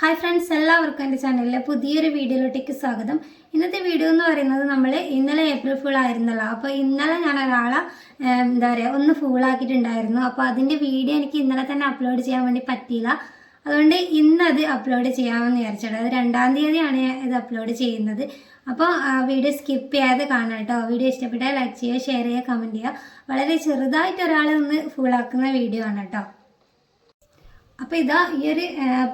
Hi friends എല്ലാവർക്കും എന്റെ ചാനലിലെ പുതിയൊരു വീഡിയോയിലോട്ടേക്ക് സ്വാഗതം. ഇന്നത്തെ വീഡിയോ എന്ന് പറയുന്നത് നമ്മൾ ഇന്നലെ ഏപ്രിൽ ഫുൾ ആയിരുന്നല്ലോ. അപ്പോൾ ഇന്നലെ ഞാൻ ഒരാളെ എന്താ പറയുക ഒന്ന് ഫുൾ ആക്കിയിട്ടുണ്ടായിരുന്നു. അപ്പോൾ അതിന്റെ വീഡിയോ എനിക്ക് ഇന്നലെ തന്നെ അപ്ലോഡ് ചെയ്യാൻ വേണ്ടി പറ്റിയില്ല. അതുകൊണ്ട് ഇന്നത് അപ്ലോഡ് ചെയ്യാമെന്ന് വിചാരിച്ചിട്ട് അത് രണ്ടാം തീയതിയാണ് ഇത് അപ്ലോഡ് ചെയ്യുന്നത്. അപ്പോൾ വീഡിയോ സ്കിപ്പ് ചെയ്യാതെ കാണാം കേട്ടോ. വീഡിയോ ഇഷ്ടപ്പെട്ടാൽ ലൈക്ക് ചെയ്യുക ഷെയർ ചെയ്യുക കമന്റ് ചെയ്യുക. വളരെ ചെറുതായിട്ട് ഒരാളെ ഒന്ന് ഫുൾ ആക്കുന്ന വീഡിയോ ആണ് കേട്ടോ. അപ്പോൾ ഇതാ ഈ ഒരു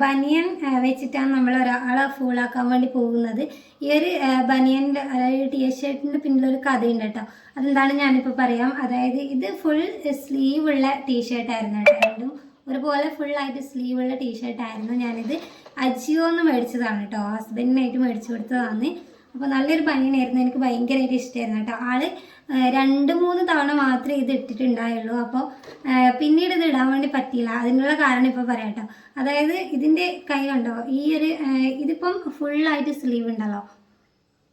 ബനിയൻ വെച്ചിട്ടാണ് നമ്മൾ ഒരാളെ ഫൂളാക്കാൻ വേണ്ടി പോകുന്നത്. ഈ ഒരു ബനിയന്റെ അതായത് ടീ ഷർട്ടിന്റെ പിന്നിലൊരു കഥയുണ്ട് കേട്ടോ. അതെന്താണ് ഞാനിപ്പോൾ പറയാം. അതായത് ഇത് ഫുൾ സ്ലീവ് ഉള്ള ടീ ഷർട്ടായിരുന്നു കേട്ടോ. രണ്ടും ഫുൾ ആയിട്ട് സ്ലീവ് ഉള്ള ടീ ഷർട്ടായിരുന്നു ഞാനിത് അജിയോ എന്ന് മേടിച്ചതാണ് കേട്ടോ. ഹസ്ബൻഡിനായിട്ട് മേടിച്ചു കൊടുത്തതാണ്. അപ്പോൾ നല്ലൊരു ബനിയനായിരുന്നു എനിക്ക് ഭയങ്കരമായിട്ട് ഇഷ്ടമായിരുന്നു കേട്ടോ. ആൾ രണ്ട് മൂന്ന് തവണ മാത്രമേ ഇത് ഇട്ടിട്ടുണ്ടായുള്ളൂ. അപ്പോൾ പിന്നീട് ഇത് ഇടാൻ വേണ്ടി പറ്റിയില്ല. അതിനുള്ള കാരണം ഇപ്പോൾ പറയാം കേട്ടോ. അതായത് ഇതിന്റെ കൈ കണ്ടോ? ഈ ഒരു ഇതിപ്പം ഫുള്ളായിട്ട് സ്ലീവ് ഉണ്ടല്ലോ.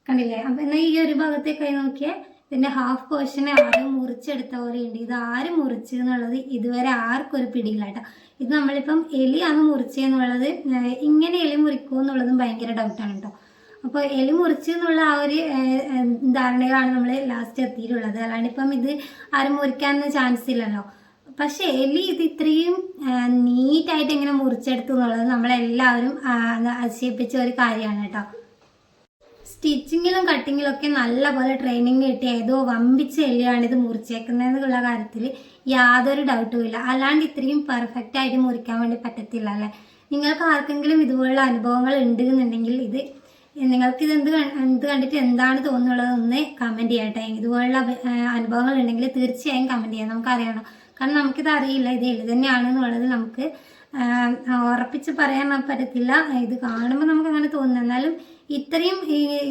കണ്ടില്ലേ? അപ്പം എന്നാൽ ഈ ഒരു ഭാഗത്തെ കൈ നോക്കിയാൽ ഇതിന്റെ ഹാഫ് പോർഷനെ ആരും മുറിച്ചെടുത്ത പോലെ ഉണ്ട് ഇത് ആര് മുറിച്ചു എന്നുള്ളത് ഇതുവരെ ആർക്കും ഒരു പിടിയില്ല കേട്ടോ. ഇത് നമ്മളിപ്പം എലിയാണ് മുറിച്ചതെന്നുള്ളത് ഇങ്ങനെ എലി മുറിക്കുമോ എന്നുള്ളതും ഭയങ്കര ഡൗട്ടാണ് കേട്ടോ. അപ്പോൾ എലി മുറിച്ച് എന്നുള്ള ആ ഒരു ധാരണയിലാണ് നമ്മൾ ലാസ്റ്റ് എത്തിയിട്ടുള്ളത്. അല്ലാണ്ട് ഇപ്പം ഇത് ആരും മുറിക്കാനൊന്നും ചാൻസ് ഇല്ലല്ലോ. പക്ഷേ എലി ഇത് ഇത്രയും നീറ്റായിട്ട് എങ്ങനെ മുറിച്ചെടുത്തു എന്നുള്ളത് നമ്മളെല്ലാവരും അതിശയിപ്പിച്ച ഒരു കാര്യമാണ് കേട്ടോ. സ്റ്റിച്ചിങ്ങിലും കട്ടിങ്ങിലും ഒക്കെ നല്ലപോലെ ട്രെയിനിങ് കിട്ടി ഏതോ വമ്പിച്ച എല്ലിയാണ് ഇത് മുറിച്ചേക്കുന്നതെന്നുള്ള കാര്യത്തിൽ യാതൊരു ഡൗട്ടും ഇല്ല. അല്ലാണ്ട് ഇത്രയും പെർഫെക്റ്റ് ആയിട്ട് മുറിക്കാൻ വേണ്ടി പറ്റത്തില്ല അല്ലേ? നിങ്ങൾക്ക് ആർക്കെങ്കിലും ഇതുപോലുള്ള അനുഭവങ്ങൾ ഉണ്ട് എന്നുണ്ടെങ്കിൽ ഇത് നിങ്ങൾക്ക് ഇത് എന്ത് എന്ത് കണ്ടിട്ട് എന്താണ് തോന്നുന്നുള്ളത് ഒന്ന് കമന്റ് ചെയ്യട്ടെ. ഇതുപോലുള്ള അനുഭവങ്ങൾ ഉണ്ടെങ്കിൽ തീർച്ചയായും കമന്റ് ചെയ്യാം. നമുക്കറിയണം. കാരണം നമുക്കിത് അറിയില്ല. ഇത് എളു തന്നെയാണ് എന്നുള്ളത് നമുക്ക് ഉറപ്പിച്ച് പറയാൻ പറ്റത്തില്ല. ഇത് കാണുമ്പോൾ നമുക്ക് അങ്ങനെ തോന്നുന്നു എന്നാലും ഇത്രയും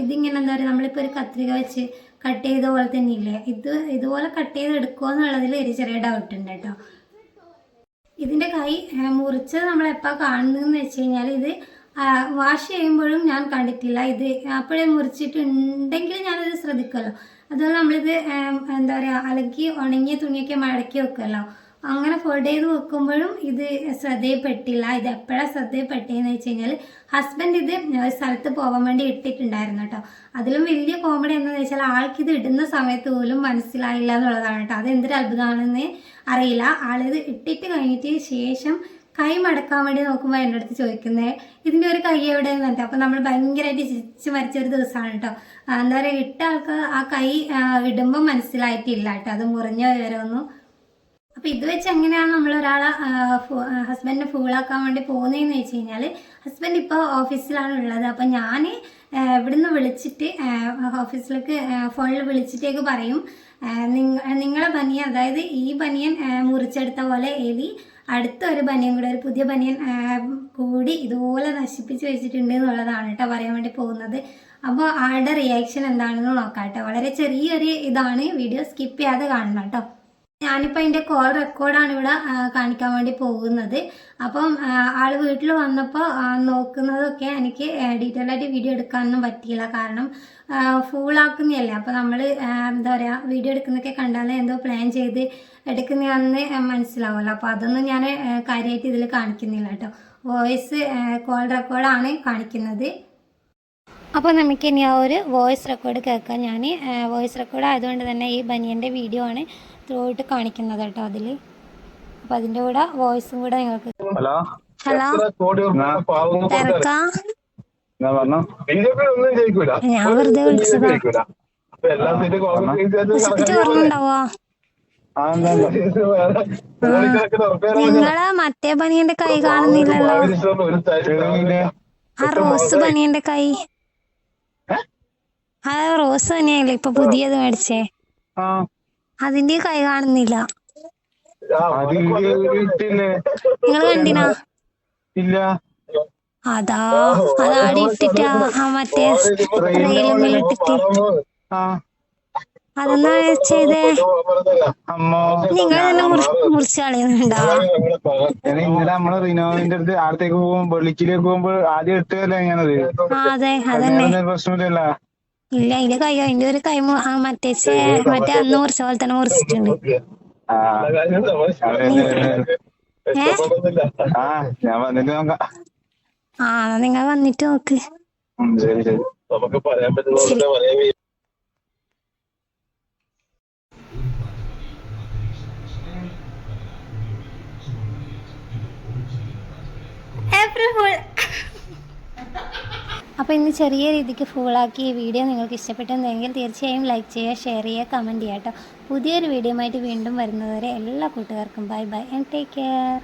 ഇതിങ്ങനെ എന്താ പറയുക നമ്മളിപ്പോൾ ഒരു കത്രിക വെച്ച് കട്ട് ചെയ്ത പോലെ തന്നെ ഇല്ലേ ഇത് ഇതുപോലെ കട്ട് ചെയ്ത് എടുക്കുക എന്നുള്ളതിൽ ഒരു ചെറിയ ഡൗട്ട് ഉണ്ട് കേട്ടോ. ഇതിന്റെ കൈ മുറിച്ചത് നമ്മളെപ്പോൾ കാണുന്നതെന്ന് വെച്ച് കഴിഞ്ഞാൽ ഇത് വാഷ് ചെയ്യുമ്പോഴും ഞാൻ കണ്ടിട്ടില്ല. ഇത് അപ്പോഴേ മുറിച്ചിട്ടുണ്ടെങ്കിൽ ഞാനത് ശ്രദ്ധിക്കുമല്ലോ. അതുപോലെ നമ്മളിത് എന്താ പറയുക അലക്കി ഉണങ്ങിയ തുണിയൊക്കെ മടക്കി വെക്കുമല്ലോ. അങ്ങനെ ഫോൾഡ് ചെയ്ത് വെക്കുമ്പോഴും ഇത് ശ്രദ്ധയിൽപ്പെട്ടില്ല. ഇത് എപ്പോഴാണ് ശ്രദ്ധയിൽപ്പെട്ടതെന്ന് വെച്ച് കഴിഞ്ഞാൽ ഹസ്ബൻഡ് ഇത് ഒരു സ്ഥലത്ത് പോകാൻ വേണ്ടി ഇട്ടിട്ടുണ്ടായിരുന്നു കേട്ടോ. അതിലും വലിയ കോമഡി എന്താണെന്ന് വെച്ചാൽ ആൾക്ക് ഇത് ഇടുന്ന സമയത്ത് പോലും മനസ്സിലായില്ല എന്നുള്ളതാണ് കേട്ടോ. അത് എന്തൊരു അത്ഭുതമാണെന്ന് അറിയില്ല. ആളിത് ഇട്ടിട്ട് കഴിഞ്ഞിട്ട് ശേഷം കൈ മടക്കാൻ വേണ്ടി നോക്കുമ്പോൾ എന്റെ അടുത്ത് ചോദിക്കുന്നത് ഇതിന്റെ ഒരു കൈ എവിടെയെന്ന്? പറഞ്ഞിട്ട്. അപ്പോൾ നമ്മൾ ഭയങ്കരമായിട്ട് ചിരിച്ച് മരിച്ച ഒരു ദിവസമാണ് കേട്ടോ എന്താ പറയുക ഇട്ട ആൾക്ക് ആ കൈ ഇടുമ്പോൾ മനസ്സിലായിട്ടില്ല കേട്ടോ അത് മുറിഞ്ഞ വിവരമൊന്നും. അപ്പം ഇത് വെച്ച് എങ്ങനെയാണ് നമ്മൾ ഒരാളെ ഹസ്ബൻഡിനെ ഫൂളാക്കാൻ വേണ്ടി പോകുന്നതെന്ന് വെച്ച് കഴിഞ്ഞാൽ ഹസ്ബൻഡ് ഇപ്പോൾ ഓഫീസിലാണ് ഉള്ളത്. അപ്പം ഞാൻ ഇവിടുന്ന് വിളിച്ചിട്ട് ഓഫീസിലേക്ക് ഫോണിൽ വിളിച്ചിട്ടേക്ക് പറയും നിങ്ങളെ ബനിയൻ അതായത് ഈ ബനിയൻ മുറിച്ചെടുത്ത പോലെ എലി അടുത്ത ഒരു ബനിയൻ കൂടെ ഒരു പുതിയ ബനിയൻ കൂടി ഇതുപോലെ നശിപ്പിച്ച് വെച്ചിട്ടുണ്ട് എന്നുള്ളതാണ് കേട്ടോ പറയാൻ വേണ്ടി പോകുന്നത്. അപ്പോൾ ആളുടെ റിയാക്ഷൻ എന്താണെന്ന് നോക്കാം കേട്ടോ. വളരെ ചെറിയൊരു ഇതാണ്. വീഡിയോ സ്കിപ്പ് ചെയ്യാതെ കാണണം കേട്ടോ. ഞാനിപ്പോൾ അതിന്റെ കോൾ റെക്കോർഡാണ് ഇവിടെ കാണിക്കാൻ വേണ്ടി പോകുന്നത്. അപ്പം ആൾ വീട്ടിൽ വന്നപ്പോൾ നോക്കുന്നതൊക്കെ എനിക്ക് ഡീറ്റെയിൽ ആയിട്ട് വീഡിയോ എടുക്കാനൊന്നും പറ്റിയില്ല. കാരണം ഫുൾ ഫുള്ളാക്കുന്നതല്ലേ അപ്പോൾ നമ്മൾ എന്താ പറയുക വീഡിയോ എടുക്കുന്നതൊക്കെ കണ്ടാൽ എന്തോ പ്ലാൻ ചെയ്ത് എടുക്കുന്നതാണെന്ന് മനസ്സിലാവുമല്ലോ. അപ്പോൾ അതൊന്നും ഞാൻ കാര്യമായിട്ട് ഇതിൽ കാണിക്കുന്നില്ല കേട്ടോ. വോയിസ് കോൾ റെക്കോർഡാണ് കാണിക്കുന്നത്. അപ്പോൾ നമുക്കിനി ആ ഒരു വോയിസ് റെക്കോർഡ് കേൾക്കാം. ഞാൻ വോയിസ് റെക്കോർഡ് ആയതുകൊണ്ട് തന്നെ ഈ ബനിയന്റെ വീഡിയോ ആണ് ത്രൂയിട്ട് കാണിക്കുന്നത് കേട്ടോ അതിൽ അപ്പൊ അതിന്റെ കൂടെ വോയിസും കൂടെ നിങ്ങൾക്ക് ഹലോ? ഹലോ? തിരക്കാ? ഞാൻ വെറുതെ വിളിച്ചതാ. ചോറുണ്ടാവോ നിങ്ങളെ മറ്റേ ബനിയന്റെ കൈ കാണുന്നില്ലല്ലോ. ആ റോസ് ബനിയന്റെ കൈ. ആ റോസ് ബനിയല്ലേ ഇപ്പൊ പുതിയത് മേടിച്ചേ? ആ. അതിന്റെ കൈ കാണുന്നില്ല. നിങ്ങൾ കണ്ടിനാ? ഇല്ല. അതാ അതാടി ഇട്ടിട്ട് മറ്റേ റെയിലൊന്നും ഇട്ടിട്ട്. അതെന്നാ ചെയ്തേ? നിങ്ങൾ തന്നെ മുറിച്ച് കളയുന്നുണ്ടോ? ഞാൻ ഇന്നലെ നമ്മൾ റിനോവിന്റെ അടുത്ത് അടുത്തേക്ക് പോകുമ്പോ വെള്ളിക്കിലേക്ക് പോകുമ്പോ ആദ്യം ഇട്ടതല്ലേ ഞാനത്? ആ അതെ അതന്നെ. പ്രശ്നമില്ലല്ലോ. ഇല്ല അതിന്റെ കൈ അതിന്റെ ഒരു കൈ ആ മറ്റേ ചേ- മറ്റേ അന്ന് മുറിച്ച പോലെ തന്നെ മുറിച്ചിട്ടുണ്ട്. ആ. നിങ്ങൾ വന്നിട്ട് നോക്ക്. ശരി ശരി. നമുക്ക് പറയാൻ പറ്റുന്ന പോലെ പറയാൻ കഴിയും. ഏപ്രിൽ ഫുൾ അപ്പോൾ ഇന്ന് ചെറിയ രീതിക്ക് ഫുള്ളാക്കി ഈ വീഡിയോ നിങ്ങൾക്ക് ഇഷ്ടപ്പെട്ടെന്നെങ്കിൽ തീർച്ചയായും ലൈക്ക് ചെയ്യുക ഷെയർ ചെയ്യുക കമന്റ് ചെയ്യുക കേട്ടോ. പുതിയൊരു വീഡിയോ ആയിട്ട് വീണ്ടും വരുന്നതുവരെ എല്ലാ കൂട്ടുകാർക്കും bye bye and take care